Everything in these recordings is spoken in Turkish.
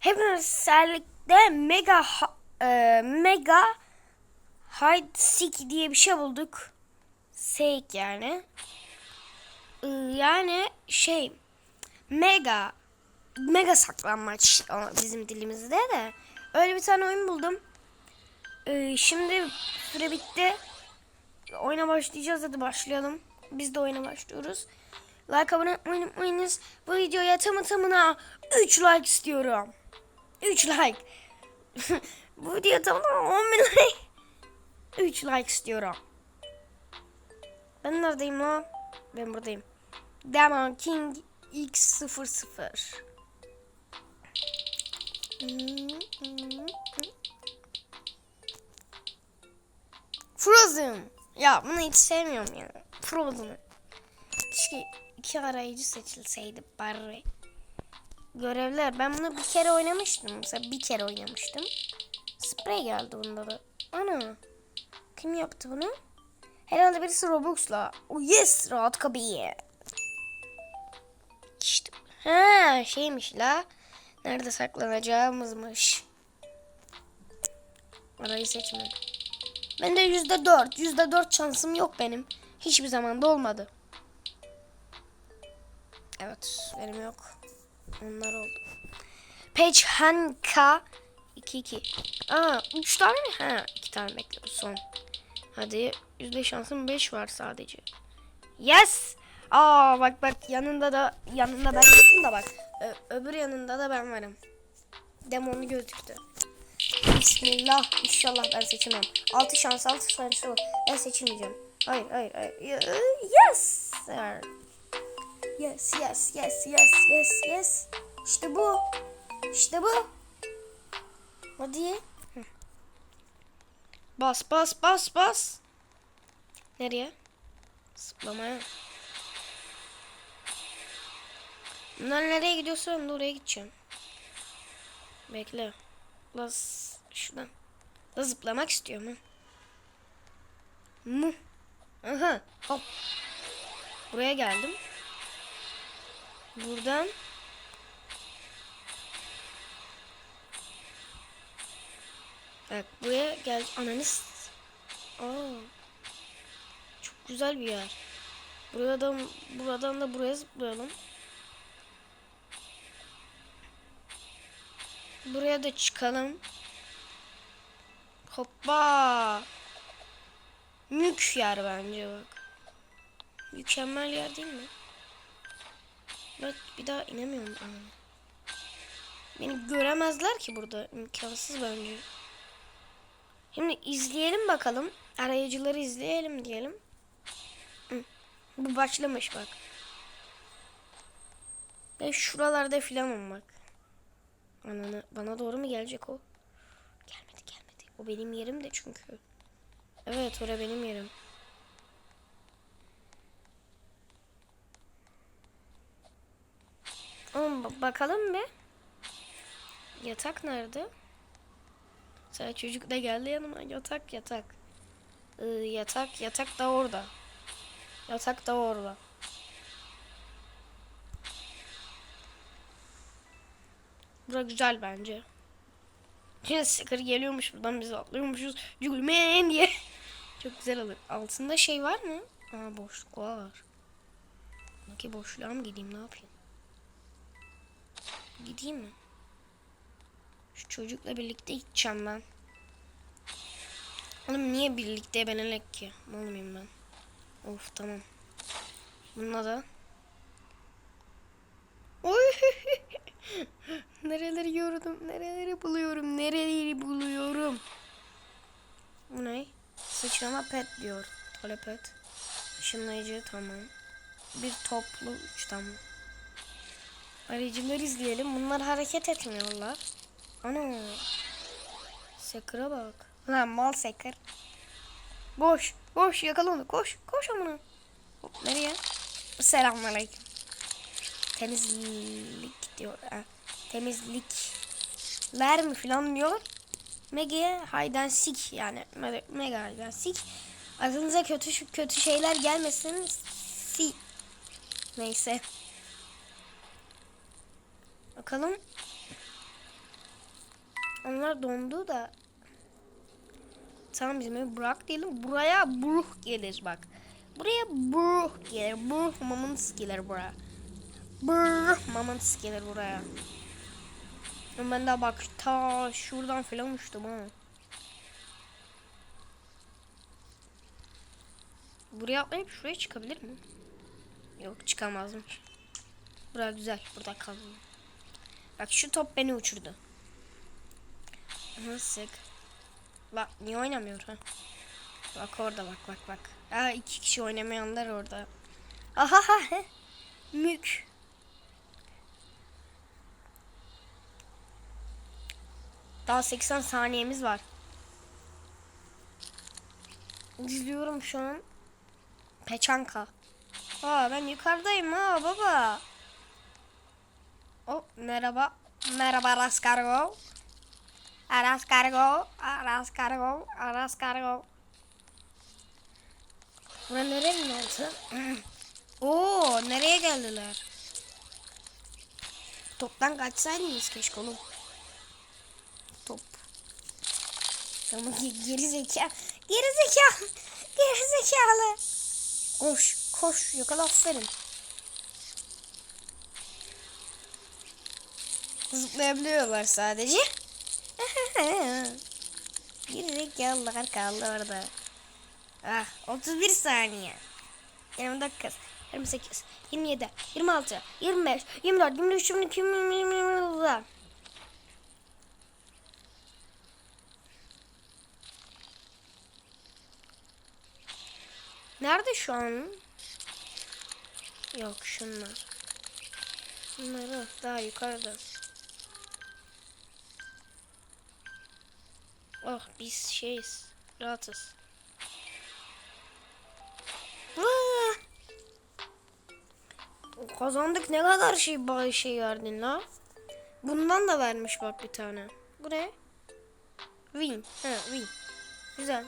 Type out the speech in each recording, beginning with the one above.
Hepimizlerlikte mega ha- e, mega hide seek diye bir şey bulduk. Seek yani. E, yani şey mega mega saklanmaç bizim dilimizde de öyle bir tane oyun buldum. E, şimdi süre bitti. Oyuna başlayacağız hadi başlayalım. Biz de oyuna başlıyoruz. Like abone olmayı unutmayınız. Bu videoya tamı tamına 3 like istiyorum. 3 like. Bu video tamı tamına 10 bin like. 3 like istiyorum. Ben neredeyim lan? Ben buradayım. Demon King X00. Frozen. Ya bunu hiç sevmiyorum ya. Frozen'ı. Keşke iki arayıcı seçilseydi bari. Görevler. Ben bunu bir kere oynamıştım. Mesela bir kere oynamıştım. Sprey geldi bunda da. Ana. Kim yaptı bunu? Herhalde birisi Robux'la. Oh yes rahat kabiye. İşte. Ha şeymiş la. Nerede saklanacağımızmış. Arayı seçmedim. Bende yüzde dört. Yüzde dört şansım yok benim. Hiçbir zaman da olmadı. Evet benim yok. Onlar oldu. Page Hanka 2-2. Aa 3 tane mi? Ha 2 tane bekliyoruz son. Hadi yüzde şansım 5 var sadece. Yes! Aa bak bak yanında da yanında ben yokum da bak. Ö- öbür yanında da ben varım. Demonlu gözüktü. Bismillah. İnşallah ben seçemem. 6 şans 6 şans. Ben seçilmeyeceğim. Hayır hayır hayır. Yes sir. Yes yes yes yes yes yes. İşte bu. İşte bu. Hadi. Bas bas bas bas. Nereye? Zıplamaya. Bunlar nereye gidiyorsa ben de oraya gideceğim. Bekle. Las şuradan. La zıplamak istiyorum ha. Mu. Aha. Hop. Buraya geldim. Buradan. Bak buraya gel. Ananız. Aa. Çok güzel bir yer. Buradan buradan da buraya zıplayalım. Buraya da çıkalım. Hoppa. Mük yer bence bak. Mükemmel yer değil mi? Evet bir daha inemiyorum. Aa. Beni göremezler ki burada. İmkansız bence. Şimdi izleyelim bakalım. Arayıcıları izleyelim diyelim. Bu başlamış bak. Ben şuralarda filanım bak. Ananı bana doğru mu gelecek o? Gelmedi gelmedi. O benim yerim de çünkü. Evet orası benim yerim. Oğlum ba- bakalım bir. Yatak nerede? Sen çocuk da geldi yanıma. Yatak yatak. Ee, yatak yatak da orada. Yatak da orada. Bura güzel bence. Yine sticker geliyormuş buradan biz atlıyormuşuz. Gülmeyin diye. Çok güzel olur. Altında şey var mı? Aa boşluk var. Buradaki boşluğa mı gideyim ne yapayım? Gideyim mi? Şu çocukla birlikte gideceğim ben. Oğlum niye birlikte ben elek ki? Mal mıyım ben? Of tamam. Bununla da. Oy. nereleri gördüm, nereleri buluyorum, nereleri buluyorum. Bu ne? Sıçrama pet diyor. Telepet. Işınlayıcı tamam. Bir toplu üç tamam. Arayıcıları izleyelim. Bunlar hareket etmiyorlar. Ana. Sekır'a bak. Lan mal sekır. Koş. Koş yakala onu. Koş. Koş amına. Hop, nereye? Selamünaleyküm. Temizlik diyor. Ha. Temizlikler mi falan diyor. Mega haydan sik yani me- mega haydan sik. Aklınıza kötü kötü şeyler gelmesin. Si. Neyse. Bakalım. Onlar dondu da. Tamam bizim Burak diyelim. Buraya Bruh gelir bak. Buraya Bruh gelir. Bruh Mamons gelir buraya. Bruh Mamons gelir buraya. Ben daha bak ta şuradan falan uçtum ha. Buraya atlayıp şuraya çıkabilir mi? Yok çıkamazmış. Bura güzel. Burada kalın. Bak şu top beni uçurdu. Hı, sık. Bak niye oynamıyor ha? Bak orada bak bak bak. Aa iki kişi oynamayanlar orada. Aha ha he. Mük. Daha 80 saniyemiz var. İzliyorum şu an. Peçanka. Aa ben yukarıdayım ha baba. Oh merhaba. Merhaba Aras Kargo. Aras Kargo. Aras Kargo. Aras Kargo. Bura nerenin? Oo nereye geldiler? Toptan kaçsaydınız keşke oğlum. Top. Ama ge- geri zeka. Geri zeka. Geri zekalı. Koş. Koş. Yakala aferin. Zıplayabiliyorlar sadece. Geri zekalılar kaldı orada. Ah 31 saniye. 29, 28, 27, 26, 25, 24, 23, 22, 23, 24. Nerede şu an? Yok şunlar. Bunları daha yukarıda. Oh biz şeyiz. Rahatız. Vaa! Kazandık ne kadar şey ba- şey verdin la. Bundan da vermiş bak bir tane. Bu ne? Win. Ha win. Güzel.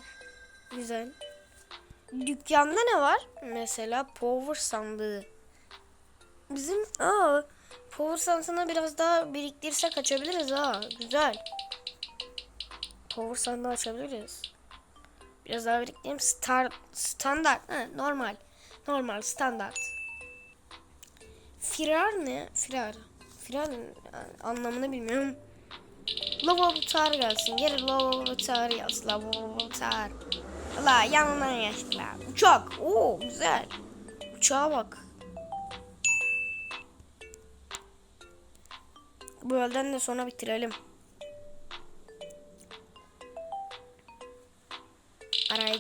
Güzel. Dükkanda ne var? Mesela power sandığı. Bizim aa power sandığına biraz daha biriktirsek açabiliriz ha. Güzel. Power sandığı açabiliriz. Biraz daha biriktireyim. Star, standart. Ha, normal. Normal standart. Firar ne? Firar. Firar anlamını bilmiyorum. Lavabotar gelsin. Geri lavabotar yaz. Lavabotar. La yanından geçtiler. Uçak. Oo güzel. Uçağa bak. Bu yoldan da sonra bitirelim.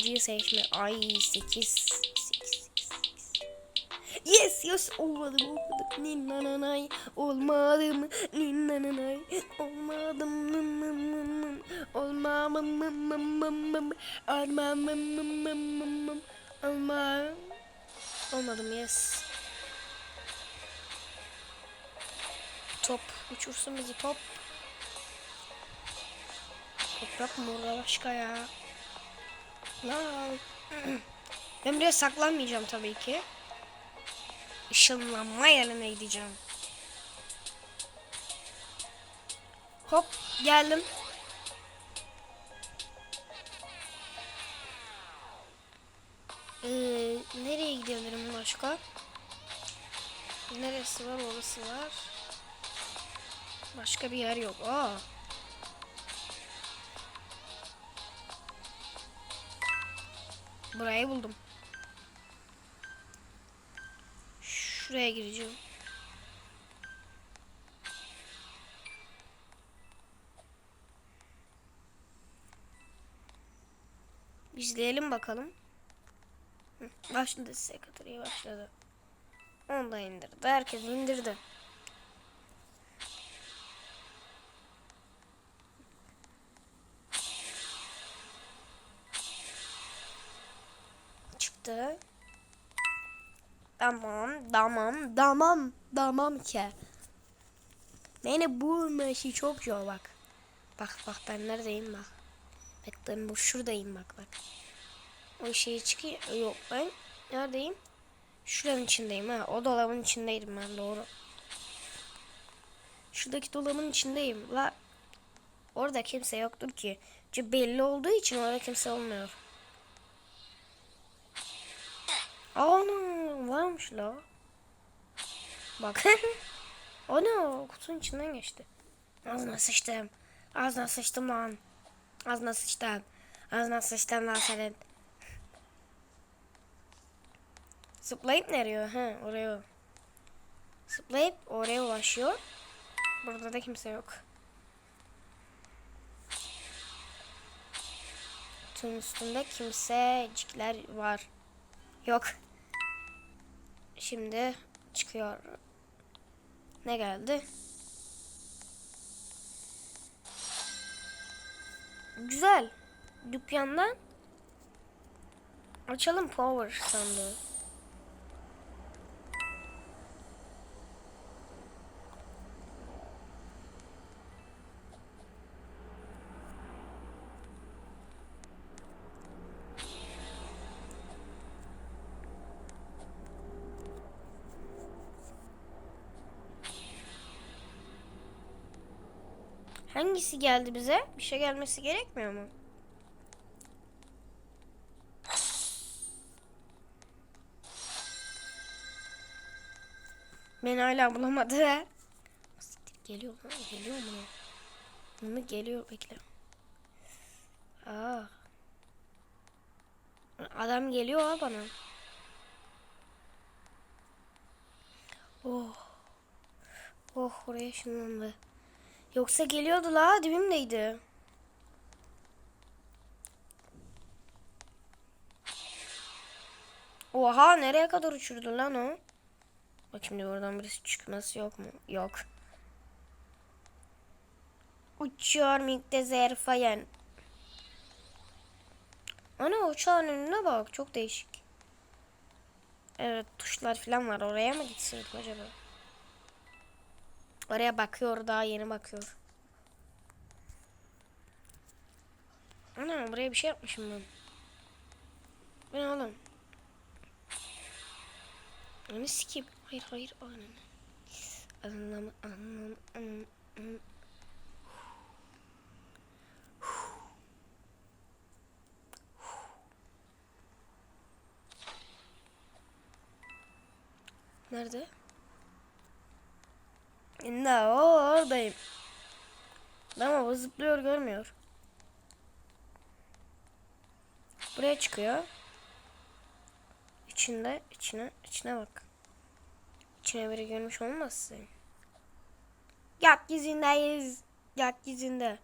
Arayıcıyı seçme. Ay 8 8 Yes yes. Olmadım olmadım ninananay olmadım ninananay olmadım nım olmamım mım mım mım mım olmamım mım mım mım mım olmam olmadım yes. Top. Uçursun bizi top. Toprak mı? Başka ya Ben buraya saklanmayacağım tabii ki. Işınlanma yerine gideceğim. Hop geldim. Ee, nereye gidebilirim başka? Neresi var orası var. Başka bir yer yok. Aa. Burayı buldum. Şuraya gireceğim. İzleyelim bakalım. Başladı sekretariye başladı. Onu da indirdi. Herkes indirdi. Çıktı. Tamam, tamam, tamam, tamam ki. Beni bulma işi çok zor bak. Bak bak ben neredeyim bak. Bak ben bu şuradayım bak bak. O şeyi çıkıyor. Yok ben neredeyim? Şuranın içindeyim ha. O dolabın içindeydim ben doğru. Şuradaki dolabın içindeyim. La Orada kimse yoktur ki. Çünkü belli olduğu için orada kimse olmuyor. Ana varmış la. Bak. Ana kutunun içinden geçti. Ağzına sıçtım. Ağzına sıçtım lan. Ağzına sıçtım. Ağzına sıçtım lan senin. Zıplayıp nereye? He oraya. Zıplayıp oraya ulaşıyor. Burada da kimse yok. Tüm üstünde kimsecikler var. Yok. Şimdi çıkıyor. Ne geldi? Güzel. Dükkandan açalım power sandığı. Hangisi geldi bize? Bir şey gelmesi gerekmiyor mu? Ben hala bulamadı. Geliyor lan. Geliyor mu? Bunu geliyor. Bekle. Aa. Adam geliyor ha bana. Oh. Oh oraya ışınlandı. Yoksa geliyordu la dibimdeydi. Oha nereye kadar uçurdu lan o? Bak şimdi oradan birisi çıkması yok mu? Yok. Uçuyor Miktezer Fayen. Ana uçağın önüne bak çok değişik. Evet tuşlar falan var oraya mı gitseydik acaba? Oraya bakıyor daha yeni bakıyor. Ana buraya bir şey yapmışım ben. Bu ne oğlum? Onu sikeyim. Hayır hayır ananı. Anlam anlam anlam. anlam. Nerede? Ne o oradayım. Ama o zıplıyor görmüyor. Buraya çıkıyor. İçinde içine içine bak. İçine biri görmüş olmazsın. Gökyüzündeyiz. Gökyüzünde.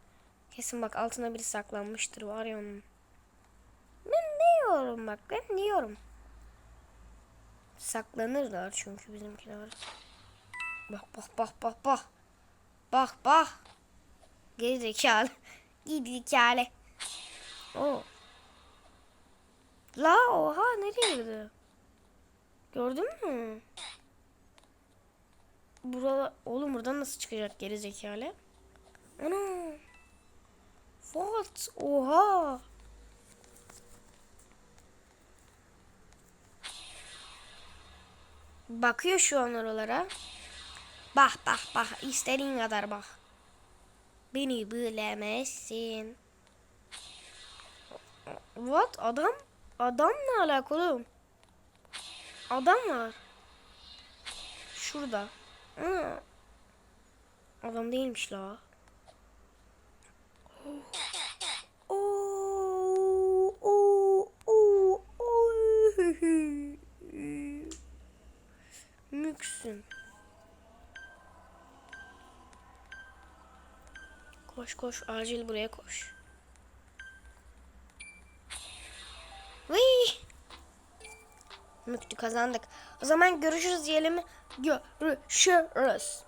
Kesin bak altına biri saklanmıştır var ya onun. Ben diyorum bak ben diyorum. Saklanırlar çünkü bizimkiler. Bak bak bak bak bak. Bak bak. Geri zekalı. Geri zekalı. O. La oha nereye girdi? Gördün mü? Burada oğlum buradan nasıl çıkacak geri zekalı? Ana. What? Oha. Bakıyor şu an oralara. Bak bak bak istediğin kadar bak. Beni bilemezsin. What? Adam? Adam ne alakalı? Adam var. Şurada. Adam değilmiş la. Koş koş acil buraya koş. Vıy. Müktü kazandık. O zaman görüşürüz diyelim. Görüşürüz.